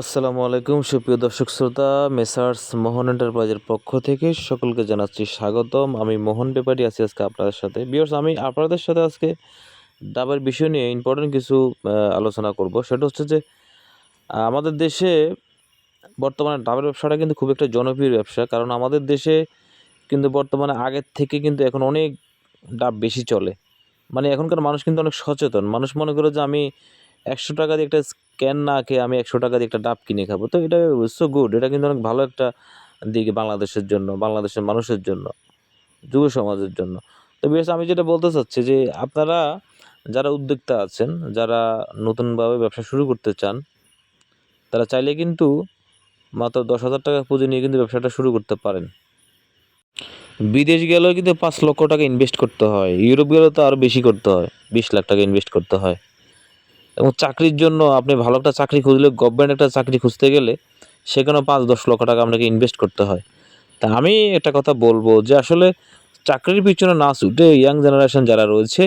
আসসালামু আলাইকুম, সুপ্রিয় দর্শক শ্রোতা, মেসার্স মোহন এন্টারপ্রাইজের পক্ষ থেকে সকলকে জানাচ্ছি স্বাগতম। আমি মোহন ব্যাপারী আছি আজকে আপনাদের সাথে। বিয়ার্স আমি আপনাদের সাথে আজকে ডাবের বিষয় নিয়ে ইম্পর্টেন্ট কিছু আলোচনা করব। সেটা হচ্ছে যে, আমাদের দেশে বর্তমানে ডাবের ব্যবসাটা কিন্তু খুব একটা জনপ্রিয় ব্যবসা। কারণ আমাদের দেশে কিন্তু বর্তমানে আগের থেকে কিন্তু এখন অনেক ডাব বেশি চলে। মানে এখনকার মানুষ কিন্তু অনেক সচেতন। মানুষ মনে করে যে আমি একশো টাকা দিয়ে একটা ক্যান না খেয়ে আমি একশো টাকা দিয়ে একটা ডাব কিনে খাব? তো এটা সো গুড এটা কিন্তু অনেক ভালো একটা দিক বাংলাদেশের জন্য, বাংলাদেশের মানুষের জন্য, যুব সমাজের জন্য। তো বেশ আমি যেটা বলতে চাচ্ছি যে আপনারা যারা উদ্যোক্তা আছেন, যারা নতুনভাবে ব্যবসা শুরু করতে চান, তারা চাইলে কিন্তু মাত্র দশ হাজার টাকা পুঁজি নিয়ে কিন্তু ব্যবসাটা শুরু করতে পারেন। বিদেশ গেলেও কিন্তু পাঁচ লক্ষ টাকা ইনভেস্ট করতে হয়, ইউরোপ গেলেও তো আরও বেশি করতে হয়, বিশ লাখ টাকা ইনভেস্ট করতে হয়। এবং চাকরির জন্য আপনি ভালো একটা চাকরি খুঁজলে গভর্নমেন্ট একটা চাকরি খুঁজতে গেলে সেখানেও পাঁচ, দশ লক্ষ টাকা আপনাকে ইনভেস্ট করতে হয়। তা আমি একটা কথা বলব যে আসলে চাকরির পিছনে না ছুটে ইয়াং জেনারেশন যারা রয়েছে,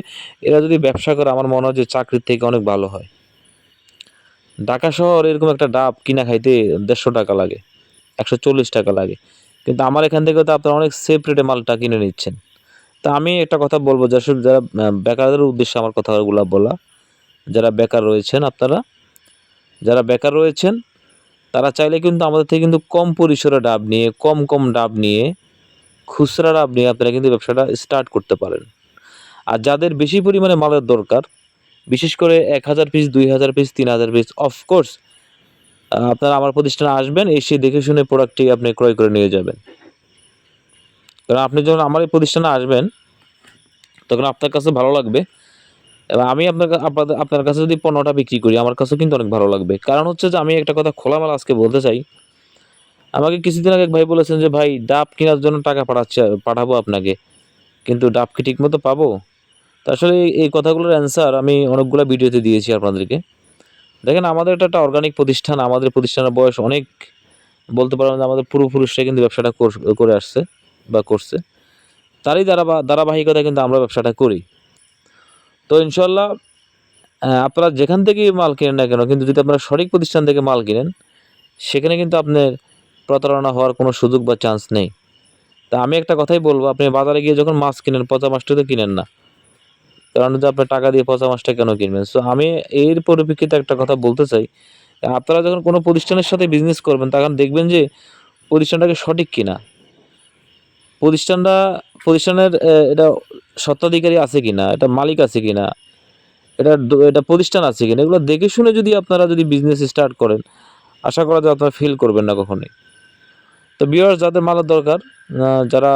এরা যদি ব্যবসা করে, আমার মনে হয় যে চাকরির থেকে অনেক ভালো হয়। ঢাকা শহর এরকম একটা ডাব কিনা খাইতে দেড়শো টাকা লাগে, একশো চল্লিশ টাকা লাগে। কিন্তু আমার এখান থেকে তো আপনারা অনেক সেফ রেটে মালটা কিনে নিচ্ছেন। তা আমি একটা কথা বলব যারা বেকারদের উদ্দেশ্যে আমার কথাগুলো বলা যারা বেকার রয়েছেন আপনারা, যারা বেকার রয়েছেন, তারা চাইলে কিন্তু আমাদের থেকে কিন্তু কম পরিসরে ডাব নিয়ে, কম কম ডাব নিয়ে, খুচরা ডাব নিয়ে আপনারা কিন্তু ব্যবসাটা স্টার্ট করতে পারেন। আর যাদের বেশি পরিমাণে মালের দরকার, বিশেষ করে এক হাজার পিস দুই হাজার পিস তিন হাজার পিস অফকোর্স আপনারা আমার প্রতিষ্ঠানে আসবেন, এসে দেখে শুনে প্রোডাক্টটি আপনি ক্রয় করে নিয়ে যাবেন। কারণ আপনি যখন আমার এই প্রতিষ্ঠানে আসবেন, তখন আপনার কাছে ভালো লাগবে। এবং আমি আপনার আপনাদের, আপনার কাছে যদি পণ্যটা বিক্রি করি, আমার কাছেও কিন্তু অনেক ভালো লাগবে। কারণ হচ্ছে যে আমি একটা কথা খোলামেলা আজকে বলতে চাই। আমাকে কিছুদিন আগে এক ভাই বলেছেন যে, ভাই, ডাব কেনার জন্য টাকা পাঠাচ্ছে, পাঠাবো আপনাকে। কিন্তু ডাব কি ঠিকমতো পাবো? তা আসলে এই- কথাগুলোর অ্যান্সার আমি অনেকগুলো ভিডিওতে দিয়েছি আপনাদেরকে। দেখেন, আমাদের এটা একটা অর্গানিক প্রতিষ্ঠান। আমাদের প্রতিষ্ঠানের বয়স অনেক। বলতে পারেন যে আমাদের পূর্বপুরুষরা কিন্তু ব্যবসাটা করে আসছে বা করছে। তারই দ্বারা ধারাবাহিকতা কিন্তু আমরা ব্যবসাটা করি। তো ইনশাল্লাহ আপনারা যেখান থেকেই মাল কিনেন না কেন, কিন্তু যদি আপনারা সঠিক প্রতিষ্ঠান থেকে মাল কিনেন, সেখানে কিন্তু আপনার প্রতারণা হওয়ার কোনো সুযোগ বা চান্স নেই। তা আমি একটা কথাই বলব, আপনি বাজারে গিয়ে যখন মাছ কিনেন, পচা মাছটা তো কিনেন না। কারণ যদি আপনি টাকা দিয়ে পচা মাছটা কেন কিনবেন? সো আমি এর পরিপ্রেক্ষিতে একটা কথা বলতে চাই, আপনারা যখন কোনো প্রতিষ্ঠানের সাথে বিজনেস করবেন, তখন দেখবেন যে, প্রতিষ্ঠানটাকে সঠিক কিনা। প্রতিষ্ঠানটা প্রতিষ্ঠানের এটা স্বত্বাধিকারী আছে কি না এটা মালিক আছে কিনা এটা এটা প্রতিষ্ঠান আছে কিনা এগুলো দেখে শুনে যদি আপনারা যদি বিজনেস স্টার্ট করেন আশা করা যায় আপনারা ফিল করবেন না কখনোই। তো বিয়ার্স যাদের মালার দরকার যারা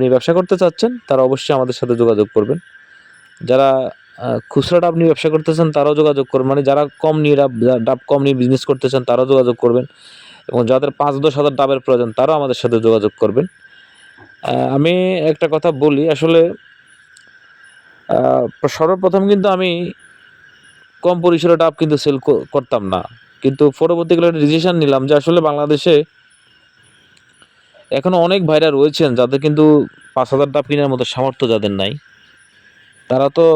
নিয়ে ব্যবসা করতে চাচ্ছেন তারা অবশ্যই আমাদের সাথে যোগাযোগ করবেন। যারা আহ, খুচরা ডাব নিয়ে ব্যবসা করতেছেন তারাও যোগাযোগ করবেন। মানে যারা কম নিয়ে ডাব কম নিয়ে বিজনেস করতেছেন তারাও যোগাযোগ করবেন। এবং যাদের পাঁচ দশ হাজার ডাবের প্রয়োজন তারাও আমাদের সাথে যোগাযোগ করবেন। আমি একটা কথা বলি, আসলে সর্বপ্রথম কিন্তু আমি কম পরিসরে ডাব কিন্তু সেল করতাম না। কিন্তু পরবর্তীকালে ডিসিশন নিলাম যে আসলে বাংলাদেশে এখনও অনেক ভাইরা রয়েছেন যাদের কিন্তু পাঁচ হাজার ডাব কেনার মতো সামর্থ্য যাদের নাই। তারা তো,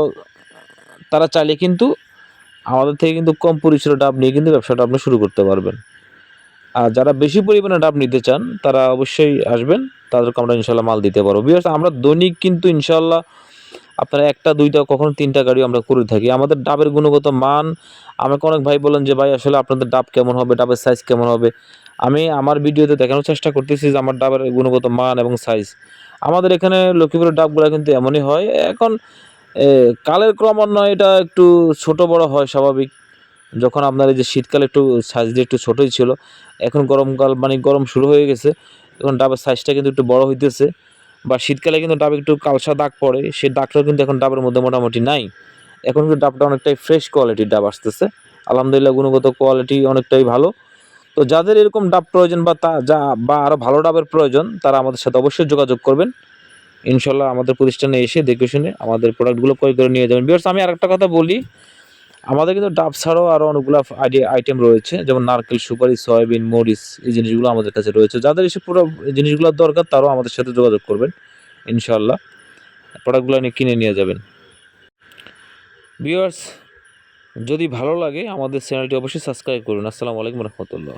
তারা চাইলে কিন্তু আমাদের থেকে কিন্তু কম পরিসরে ডাব নিয়ে কিন্তু ব্যবসাটা আপনি শুরু করতে পারবেন। আর যারা বেশি পরিমাণে ডাব নিতে চান, তারা অবশ্যই আসবেন। তাদেরকে আমরা ইনশাল্লাহ মাল দিতে পারব। বিকজ আমরা দৈনিক কিন্তু ইনশাল্লাহ আপনারা একটা, দুইটা, কখনো তিনটা গাড়ি আমরা করে থাকি। আমাদের ডাবের গুণগত মান, আমাকে অনেক ভাই বলেন যে, ভাই, আসলে আপনাদের ডাব কেমন হবে? ডাবের সাইজ কেমন হবে? আমি আমার ভিডিওতে দেখানোর চেষ্টা করতেছি যে, আমার ডাবের গুণগত মান এবং সাইজ আমাদের এখানে লক্ষ্মীপুরের ডাবগুলো কিন্তু এমনই হয়। এখন কালের ক্রমান্বয়ে এটা একটু ছোট বড় হয় স্বাভাবিক। যখন আপনার এই যে শীতকালে একটু সাইজ দিয়ে একটু ছোটোই ছিল, এখন গরমকাল মানে গরম শুরু হয়ে গেছে। এখন ডাবের সাইজটা কিন্তু একটু বড় হইতেছে। বা শীতকালে কিন্তু ডাব একটু কালসা দাগ পড়ে সেই দাগটাও কিন্তু এখন ডাবের মধ্যে মোটামুটি নাই। এখন কিন্তু ডাবটা অনেকটাই ফ্রেশ কোয়ালিটির ডাব আসতেছে। আলহামদুলিল্লাহ গুণগত কোয়ালিটি অনেকটাই ভালো। তো যাদের এরকম ডাব প্রয়োজন বা তা, যা, বা আরও ভালো ডাবের প্রয়োজন, তারা আমাদের সাথে অবশ্যই যোগাযোগ করবেন। ইনশাল্লাহ আমাদের প্রতিষ্ঠানে এসে দেখে শুনে আমাদের প্রোডাক্টগুলো ক্রয় করে নিয়ে যাবেন। বিকজ আমি আরেকটা কথা বলি। আমাদের কিন্তু ডাব ছাড়াও আরও অনেকগুলো আইডিয়া আইটেম রয়েছে, যেমন নারকেল, সুপারি, সয়াবিন, মরিচ, এই জিনিসগুলো আমাদের কাছে রয়েছে। যাদের এসে পুরো জিনিসগুলোর দরকার, তারাও আমাদের সাথে যোগাযোগ করবেন ইনশাল্লাহ প্রোডাক্টগুলো নিয়ে কিনে নিয়ে যাবেন। ভিউয়ার্স, যদি ভালো লাগে, আমাদের চ্যানেলটি অবশ্যই সাবস্ক্রাইব করুন। আসসালামু আলাইকুম রহমতুল্লাহ।